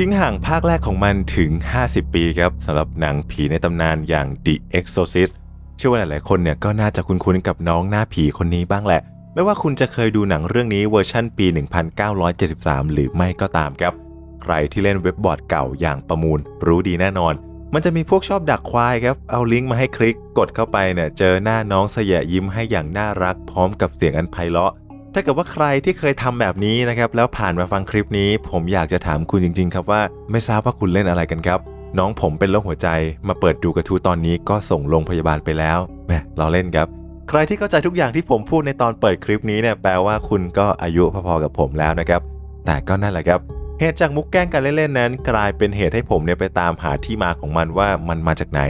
ทิ้งห่างภาคแรกของมันถึง 50 ปีครับสำหรับหนังผีในตำนานอย่าง The Exorcist เชื่อว่าหลายๆคนเนี่ยก็น่าจะคุ้นๆกับน้องหน้าผีคนนี้บ้างแหละ ไม่ว่าคุณจะเคยดูหนังเรื่องนี้เวอร์ชั่นปี 1973 หรือไม่ก็ตามครับ ใครที่เล่นเว็บบอร์ดเก่าอย่างประมูล รู้ดีแน่นอน มันจะมีพวกชอบดักควายครับ เอาลิงก์มาให้คลิกกดเข้าไปเนี่ยเจอหน้าน้องเสยะยิ้มให้อย่างน่ารักพร้อมกับเสียงอันไพเราะ ถ้าเกิดว่าใครที่เคยทำแบบนี้นะครับแล้วผ่านมาฟังคลิปนี้ ผมอยากจะถามคุณจริง ๆ ครับว่าไม่ทราบว่าคุณเล่นอะไรกันครับ น้องผมเป็นโรคหัวใจมาเปิดดูกระทู้ตอนนี้ก็ส่งโรงพยาบาลไปแล้วแหมเราเล่นครับ ใครที่เข้าใจทุกอย่างที่ผมพูดในตอนเปิดคลิปนี้เนี่ยแปลว่าคุณก็อายุพอๆกับผมแล้วนะครับ แต่ก็นั่นแหละครับเหตุจากมุกแกล้งกันเล่นๆนั้น กลายเป็นเหตุให้ผมเนี่ยไปตามหาที่มาของมันว่ามันมาจากไหน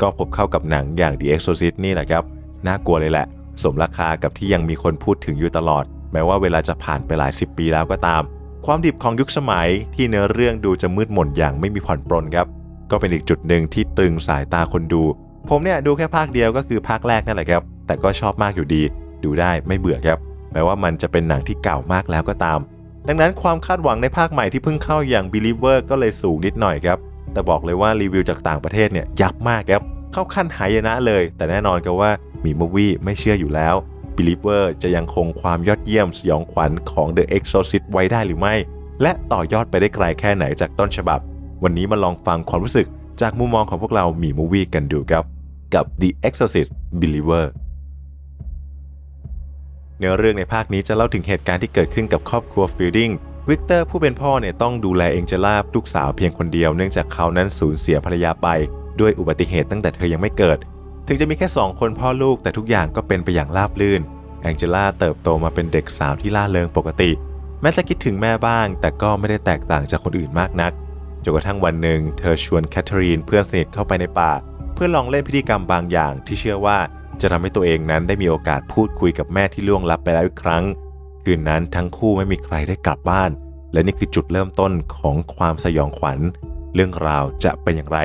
ก็พบเข้ากับหนังอย่าง The Exorcist นี่แหละครับน่ากลัวเลยแหละ สมราคากับที่ยังมีคนพูดถึงอยู่ตลอด แม้ว่าเวลาจะผ่านไปหลายสิบปีแล้วก็ตาม ความดิบของยุคสมัยที่เนื้อเรื่องดูจะมืดมนอย่างไม่มีผ่อนปรนครับ ก็เป็นอีกจุดหนึ่งที่ตรึงสายตาคนดู ผมเนี่ยดูแค่ภาคเดียวก็คือภาคแรกนั่นแหละครับ แต่ก็ชอบมากอยู่ดี ดูได้ไม่เบื่อครับแม้ว่ามันจะเป็นหนังที่เก่ามากแล้วก็ตาม ดังนั้นความคาดหวังในภาคใหม่ที่เพิ่งเข้าอย่าง Believer ก็เลยสูงนิดหน่อยครับแต่บอกเลยว่ารีวิวจากต่างประเทศเนี่ยยับมากครับเข้าขั้นหายนะเลย แต่แน่นอนครับว่า มีมูวี่ไม่เชื่ออยู่แล้ว Believer จะยังคงความยอดเยี่ยมสยองขวัญของ The Exorcist ไว้ได้หรือไม่ และต่อยอดไปได้ไกลแค่ไหนจากต้นฉบับ วันนี้มาลองฟังความรู้สึกจากมุมมองของพวกเรามีมูวี่กันดูครับ กับ The Exorcist Believer เนื้อเรื่องในภาคนี้จะเล่าถึงเหตุการณ์ที่เกิดขึ้นกับครอบครัวฟิลดิงวิกเตอร์ผู้เป็นพ่อเนี่ยต้องดูแลเองเจล่าลูกสาวเพียงคนเดียวเนื่องจากเขานั้นสูญเสียภรรยาไป ด้วยอุบัติเหตุตั้งแต่เธอยังไม่เกิด ถึงจะมีแค่ 2 คนพ่อลูกแต่ทุกอย่างก็เป็นไปอย่างราบรื่น แองเจล่าเติบโตมาเป็นเด็กสาวที่ล่าเริงปกติ แม้จะคิดถึงแม่บ้าง แต่ก็ไม่ได้แตกต่างจากคนอื่นมากนักจนกระทั่งวันหนึ่งเธอชวนแคทเธอรีนเพื่อนสนิทเข้าไปในป่า เพื่อลองเล่นพิธีกรรมบางอย่าง ที่เชื่อว่าจะทำให้ตัวเองนั้นได้มีโอกาสพูดคุยกับแม่ที่ล่วงลับไปแล้วอีกครั้ง คืนนั้นทั้งคู่ไม่มีใครได้กลับบ้าน และนี่คือจุดเริ่มต้นของความสยองขวัญ เรื่องราวจะเป็นอย่างไร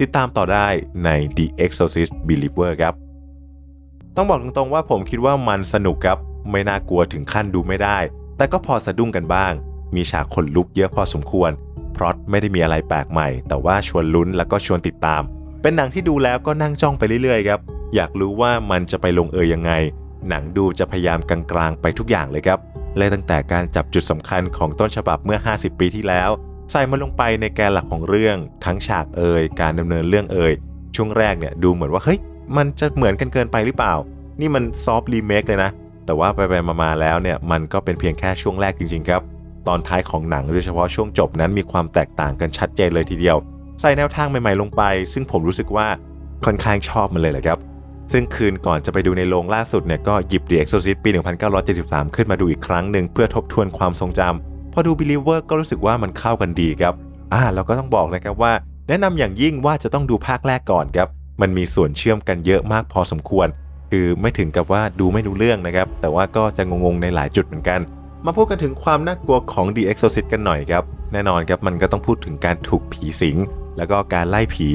ติดตามต่อได้ใน The Exorcist Believer ครับ ต้องบอกตรงๆว่าผมคิดว่ามันสนุกครับ ไม่น่ากลัวถึงขั้นดูไม่ได้ แต่ก็พอสะดุ้งกันบ้าง มีฉากขนลุกเยอะพอสมควรพล็อตไม่ได้มีอะไรแปลกใหม่ แต่ว่าชวนลุ้นแล้วก็ชวนติดตาม เป็นหนังที่ดูแล้วก็นั่งจ้องไปเรื่อยๆครับ อยากรู้ว่ามันจะไปลงเอยยังไง หนังดูจะพยายามกลางๆไปทุกอย่างเลยครับเลยตั้งแต่การจับจุดสำคัญของต้นฉบับเมื่อ 50 ปีที่แล้ว ใส่มันลงไปในแกนหลักของเรื่อง ทั้งฉากเอ่ยการดำเนินเรื่องเอ่ยช่วงแรกเนี่ยดูเหมือนว่าเฮ้ยมันจะเหมือนกันเกินไปหรือเปล่า นี่มันซอฟต์รีเมคเลยนะ แต่ว่าไปไปมาๆแล้วเนี่ยมันก็เป็นเพียงแค่ช่วงแรกจริงๆครับ ตอนท้ายของหนังโดยเฉพาะช่วงจบนั้นมีความแตกต่างกันชัดเจนเลยทีเดียว ใส่แนวทางใหม่ๆลงไป ซึ่งผมรู้สึกว่าค่อนข้างชอบมันเลยแหละครับ ซึ่งคืนก่อนจะไปดูในโรงล่าสุดเนี่ยก็หยิบ The Exorcist ปี 1973 ขึ้นมาดูอีกครั้งหนึ่งเพื่อทบทวนความทรงจำ พอดู Believer ก็รู้สึกว่ามันเข้ากันดีครับอ่าเราก็ต้องบอกนะครับว่า แนะนำอย่างยิ่งว่าจะต้องดูภาคแรกก่อนครับ มันมีส่วนเชื่อมกันเยอะมากพอสมควร คือไม่ถึงกับว่าดูไม่รู้เรื่องนะครับ แต่ว่าก็จะงงๆในหลายจุดเหมือนกัน มาพูดกันถึงความน่ากลัวของ The Exorcist กันหน่อยครับ แน่นอนครับมันก็ต้องพูดถึงการถูกผีสิง แล้วก็การไล่ผี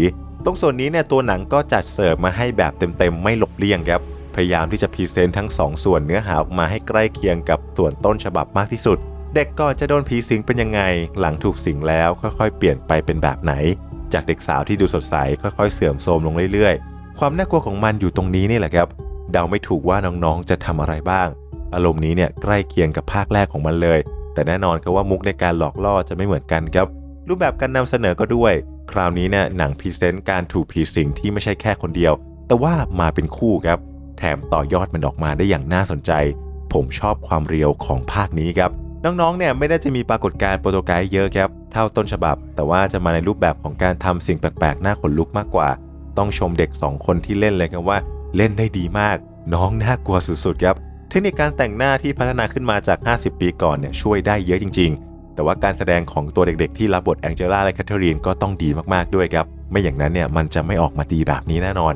ตรงส่วนนี้เนี่ยตัวหนังก็จัดเสิร์ฟมาให้แบบเต็มๆไม่หลบเลี่ยงครับพยายามที่จะพรีเซนต์ทั้ง2ส่วนเนื้อหาออกมาให้ใกล้เคียงกับส่วนต้นฉบับมากที่สุด เด็กก่อนจะโดนผีสิงเป็นยังไง หลังถูกสิงแล้วค่อยๆ เปลี่ยนไปเป็นแบบไหน จากเด็กสาวที่ดูสดใสค่อยๆ เสื่อมโทรมลงเรื่อยๆ ความน่ากลัวของมันอยู่ตรงนี้นี่แหละครับ เดาไม่ถูกว่าน้องๆจะทำอะไรบ้าง อารมณ์นี้เนี่ยใกล้เคียงกับภาคแรกของมันเลย แต่แน่นอนครับว่ามุกในการหลอกล่อจะไม่เหมือนกันครับ รูปแบบการนำเสนอก็ด้วย คราวนี้เนี่ยหนังพรีเซนต์การถูกผีสิงที่ไม่ใช่แค่คนเดียว แต่ว่ามาเป็นคู่ครับ แถมต่อยอดมันออกมาได้อย่างน่าสนใจ ผมชอบความเรียวของภาคนี้ครับ น้องๆ เนี่ยไม่ได้จะมีปรากฏการณ์โปรโตไกด์เยอะครับเท่าต้นฉบับ แต่ว่าจะมาในรูปแบบของการทำสิ่งแปลกๆ หน่าขนลุกมากกว่า ต้องชมเด็ก 2 คนที่เล่นเลยครับว่า เล่นได้ดีมาก น้องน่ากลัวสุดๆครับ เทคนิคการแต่งหน้าที่พัฒนาขึ้นมาจาก 50 ปีก่อนเนี่ยช่วยได้เยอะจริง ๆ แต่ว่าการแสดงของตัวเด็กๆ ที่รับบทแองเจล่าและแคทเธอรีนก็ต้องดีมากๆด้วยครับ ไม่อย่างนั้นเนี่ยมันจะไม่ออกมาดีแบบนี้แน่นอน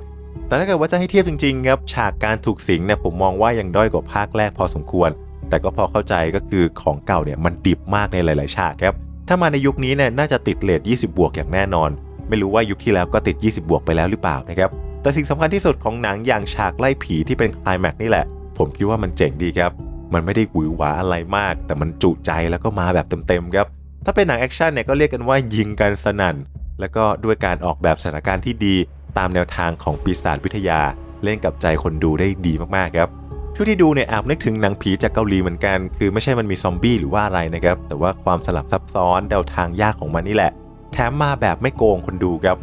แต่ถ้าเกิดว่าจะให้เทียบจริงๆครับฉากการถูกสิงเนี่ยผมมองว่ายังด้อยกว่าภาคแรกพอสมควร แต่ก็พอเข้าใจก็คือของเก่าเนี่ยมันดิบมากในหลาย ๆ ฉากครับ ถ้ามาในยุคนี้เนี่ยน่าจะติดเลท20 บวกอย่างแน่นอน ไม่รู้ว่ายุคที่แล้วก็ติด 20 บวกไปแล้วหรือเปล่านะครับ แต่สิ่งสำคัญที่สุดของหนังอย่างฉากไล่ผีที่เป็นคลายแม็กนี่แหละ ผมคิดว่ามันเจ๋งดีครับ มันไม่ได้หวือหวาอะไรมาก แต่มันจุใจแล้วก็มาแบบเต็ม ๆ ครับ ถ้าเป็นหนังแอคชั่นเนี่ยก็เรียกกันว่ายิงกันสนั่น แล้วก็ด้วยการออกแบบสถานการณ์ที่ดี ตามแนวทางของปีศาจวิทยา เล่นกับใจคนดูได้ดีมาก ๆ ครับ ช่วงที่ดูเนี่ยแอบนึกถึงหนังผีจากเกาหลีเหมือนกัน คือไม่ใช่มันมีซอมบี้หรือว่าอะไรนะครับ แต่ว่าความสลับซับซ้อนเดาทางยากของมันนี่แหละ แถมมาแบบไม่โกงคนดูครับ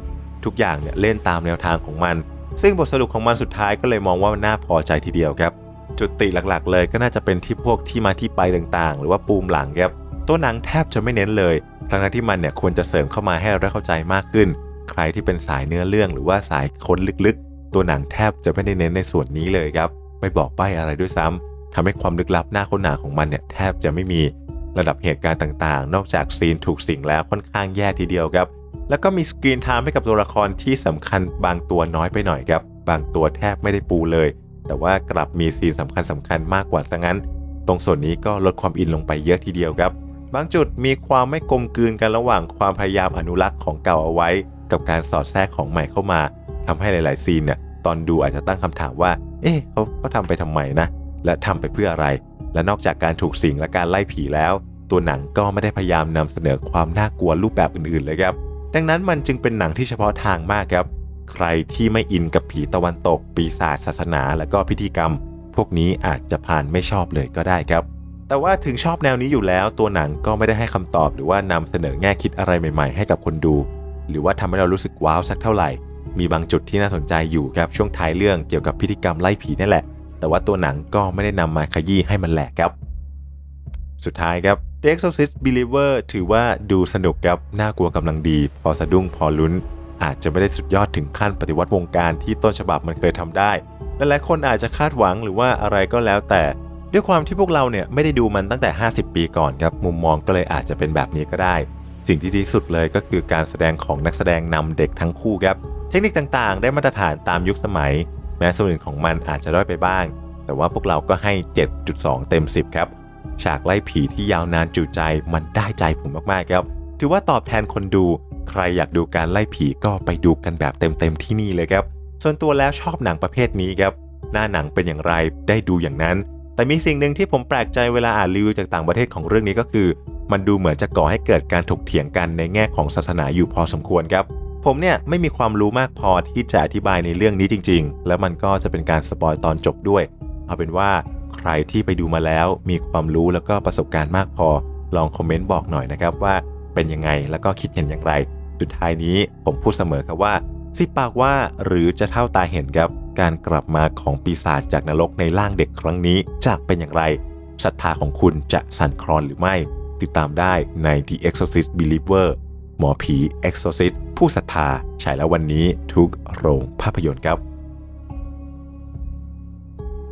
ทุกอย่างเนี่ยเล่นตามแนวทางของมัน ซึ่งบทสรุปของมันสุดท้ายก็เลยมองว่ามันน่าพอใจทีเดียวครับ จุดติหลักๆ เลยก็น่าจะเป็นที่พวกที่มาที่ไปต่างๆ หรือว่าปูมหลังครับตัวหนังแทบจะไม่เน้นเลยทั้งๆที่มันเนี่ยควรจะเสริมเข้ามาให้เราได้เข้าใจมากขึ้น ใครที่เป็นสายเนื้อเรื่องหรือว่าสายค้นลึกๆ ตัวหนังแทบจะไม่ได้เน้นในส่วนนี้เลยครับ ไม่บอกใบ้อะไรด้วยซ้ำทำให้ความลึกลับหน้าค้นหาของมันเนี่ยแทบจะไม่มีระดับเหตุการณ์ต่างๆ นอกจากซีนถูกสิงแล้วค่อนข้างแย่ทีเดียวครับ แล้วก็มีสกรีนไทม์ให้กับตัวละครที่สำคัญบางตัวน้อยไปหน่อยครับ บางตัวแทบไม่ได้ปูเลย แต่ว่ากลับมีซีนสำคัญสำคัญมากกว่าซะงั้น ตรงส่วนนี้ก็ลดความอินลงไปเยอะทีเดียวครับบางจุดมีความไม่กลมกลืนกันระหว่างความพยายามอนุรักษ์ของเก่าเอาไว้ กับการสอดแทรกของใหม่เข้ามาทำให้หลาย ๆ ซีนเนี่ยตอนดูอาจจะตั้งคำถามว่า เอ๊ะเขาเขาทำไปทำไมนะ และทำไปเพื่ออะไร และนอกจากการถูกสิงและการไล่ผีแล้ว ตัวหนังก็ไม่ได้พยายามนำเสนอความน่ากลัวรูปแบบอื่นๆเลยครับ ดังนั้นมันจึงเป็นหนังที่เฉพาะทางมากครับ ใครที่ไม่อินกับผีตะวันตก ปีศาจศาสนา และก็พิธีกรรม พวกนี้อาจจะผ่านไม่ชอบเลยก็ได้ครับ แต่ว่าถึงชอบแนวนี้อยู่แล้ว ตัวหนังก็ไม่ได้ให้คำตอบ หรือว่านำเสนอแง่คิดอะไรใหม่ ๆ ให้กับคนดู หรือว่าทำให้เรารู้สึกว้าวสักเท่าไหร่ มีบางจุดที่น่าสนใจอยู่ครับช่วงท้ายเรื่องเกี่ยวกับพิธีกรรมไล่ผีนั่นแหละ แต่ว่าตัวหนังก็ไม่ได้นำมาขยี้ให้มันแหลกครับ สุดท้ายครับ The Exorcist Believer ถือว่าดูสนุกครับน่ากลัวกำลังดี พอสะดุ้งพอลุ้น อาจจะไม่ได้สุดยอดถึงขั้นปฏิวัติวงการที่ต้นฉบับมันเคยทำได้และหลายคนอาจจะคาดหวังหรือว่าอะไรก็แล้วแต่ ด้วยความที่พวกเราเนี่ยไม่ได้ดูมันตั้งแต่ 50 ปีก่อนครับมุมมองก็เลยอาจจะเป็นแบบนี้ก็ได้ สิ่งที่ดีสุดเลยก็คือการแสดงของนักแสดงนำเด็กทั้งคู่ครับ เทคนิคต่างๆ ได้มาตรฐานตามยุคสมัย แม้ส่วนอื่นของมันอาจจะด้อยไปบ้าง แต่ว่าพวกเราก็ให้ 7.2 เต็ม 10 ครับ ฉากไล่ผีที่ยาวนานจูใจมันได้ใจผมมากๆครับ ถือว่าตอบแทนคนดู ใครอยากดูการไล่ผีก็ไปดูกันแบบเต็มๆที่นี่เลยครับ ส่วนตัวแล้วชอบหนังประเภทนี้ครับ หน้าหนังเป็นอย่างไรได้ดูอย่างนั้น แต่มีสิ่งหนึ่งที่ผมแปลกใจเวลาอ่านรีวิวจากต่างประเทศของเรื่องนี้ก็คือ มันดูเหมือนจะก่อให้เกิดการถกเถียงกันในแง่ของศาสนาอยู่พอสมควรครับ ผมเนี่ยไม่มีความรู้มากพอที่จะอธิบายในเรื่องนี้จริง ๆ แล้วมันก็จะเป็นการสปอยตอนจบด้วย เอาเป็นว่าใครที่ไปดูมาแล้วมีความรู้แล้วก็ประสบการณ์มากพอ ลองคอมเมนต์บอกหน่อยนะครับว่าเป็นยังไงแล้วก็คิดเห็นอย่างไร สุดท้ายนี้ผมพูดเสมอครับว่าสิปากว่าหรือจะเท่าตาเห็นครับ การกลับมาของปีศาจจากนรกในร่างเด็กครั้งนี้จะเป็นอย่างไรศรัทธาของคุณจะสั่นคลอนหรือไม่ ติดตามได้ใน The Exorcist Believer หมอผี Exorcist ผู้ศรัทธาฉายแล้ววันนี้ทุกโรงภาพยนตร์ครับ